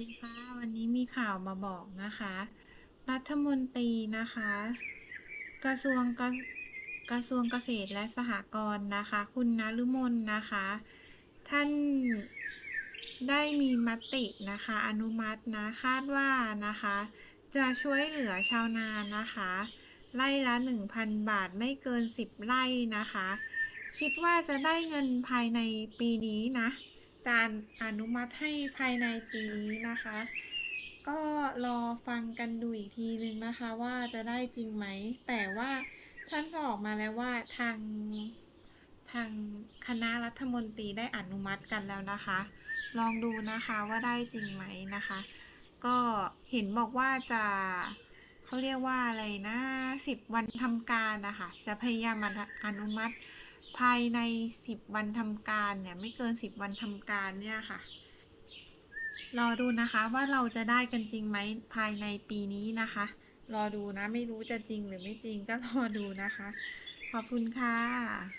ดีค่ะ วันนี้มีข่าวมาบอกนะคะ รัฐมนตรีนะคะ กระทรวงกระกระทรวงเกษตรและสหกรณ์นะคะ คุณนฤมลนะคะ ท่านได้มีมตินะคะ อนุมัตินะคาดว่านะคะ จะช่วยเหลือชาวนานะคะ ไร่ละ 1,000 บาทไม่เกิน 10 ไร่นะคะ คิดว่าจะได้เงินภายในปีนี้นะ จะอนุมัติให้ภายในปีนี้นะคะ ก็รอฟังกันดูอีกทีนึงนะคะว่าจะได้จริงไหม แต่ว่าท่านก็ออกมาแล้วว่าทางทางคณะรัฐมนตรีได้อนุมัติกันแล้วนะคะ ลองดูนะคะว่าได้จริงไหมนะคะ ก็เห็นบอกว่าจะเขาเรียกว่าอะไรนะสิบวันทำการนะคะ จะพยายามอนุมัติ ภายในสิบวันทำการเนี่ยไม่เกินสิบวันทำการเนี่ยค่ะ รอดูนะคะว่าเราจะได้กันจริงไหมภายในปีนี้นะคะ รอดูนะไม่รู้จะจริงหรือไม่จริงก็รอดูนะคะ ขอบคุณค่ะ